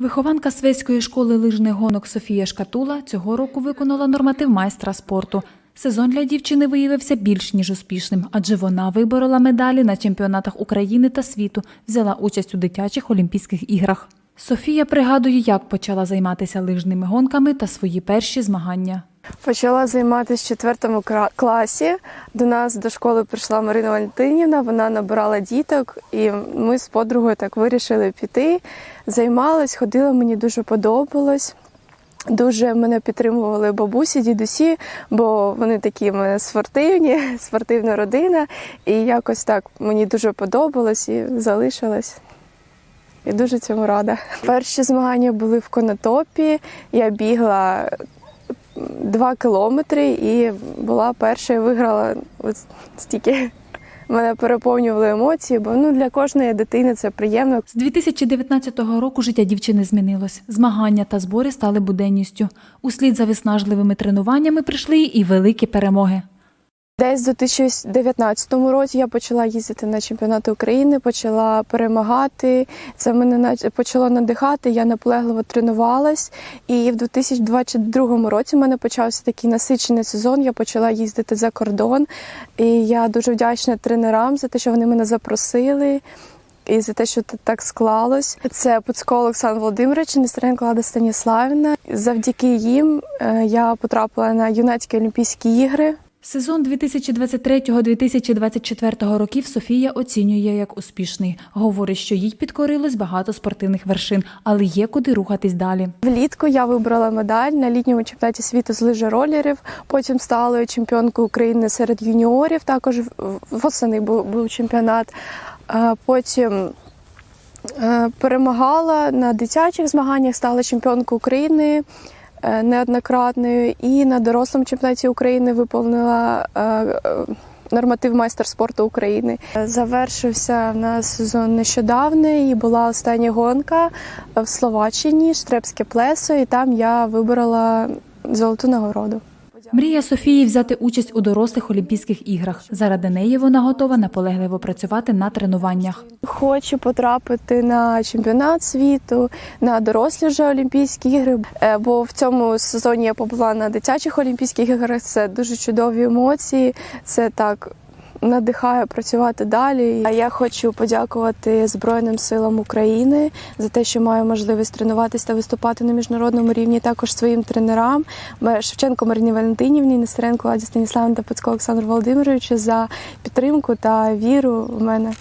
Вихованка Свеської школи лижних гонок Софія Шкатула цього року виконала норматив майстра спорту. Сезон для дівчини виявився більш ніж успішним, адже вона виборола медалі на чемпіонатах України та світу, взяла участь у дитячих Олімпійських іграх. Софія пригадує, як почала займатися лижними гонками та свої перші змагання. Почала займатися в четвертому класі. До нас до школи прийшла Марина Валентинівна, вона набирала діток, і ми з подругою так вирішили піти. Займалась, ходила, мені дуже подобалось. Дуже мене підтримували бабусі, дідусі, бо вони такі мене спортивні, спортивна родина. І якось так мені дуже подобалось і залишилась. І дуже цьому рада. Перші змагання були в Конотопі. Я бігла два кілометри і була перша і виграла от стільки. Мене переповнювали емоції, бо ну для кожної дитини це приємно. З 2019 року життя дівчини змінилось. Змагання та збори стали буденністю. Услід за виснажливими тренуваннями прийшли і великі перемоги. Десь у 2019 році я почала їздити на чемпіонати України, почала перемагати. Це мене почало надихати. Я наполегливо тренувалась. І в 2022 році в мене почався такий насичений сезон. Я почала їздити за кордон. І я дуже вдячна тренерам за те, що вони мене запросили. І за те, що так склалось, це Пуцько Олександр Володимирович, Нестеренко Лада Станіславівна. Завдяки їм е, я потрапила на юнацькі Олімпійські ігри. Сезон 2023-2024 років Софія оцінює як успішний. Говорить, що їй підкорилось багато спортивних вершин, але є куди рухатись далі. Влітку я вибрала медаль на літньому чемпіонаті світу з лижеролерів. Потім стала чемпіонкою України серед юніорів. Також восени був, чемпіонат. Потім е, перемагала на дитячих змаганнях, стала чемпіонкою України неоднократною. І на дорослому чемпіонаті України виповнила е, е, норматив майстер спорту України. Завершився в нас сезон нещодавно і була остання гонка в Словаччині, Штрепське плесо, і там я виборола золоту нагороду. Мрія Софії взяти участь у дорослих Олімпійських іграх. Заради неї вона готова наполегливо працювати на тренуваннях. Хочу потрапити на чемпіонат світу, на дорослі вже Олімпійські ігри. Е, Бо в цьому сезоні я побула на дитячих Олімпійських іграх. Це дуже чудові емоції. Це так надихає працювати далі. А я хочу подякувати Збройним силам України за те, що маю можливість тренуватися та виступати на міжнародному рівні. Також своїм тренерам Шевченко Марині Валентинівні, Нестеренко Ладі Станіславні та Пацько Олександру Володимировичу за підтримку та віру в мене.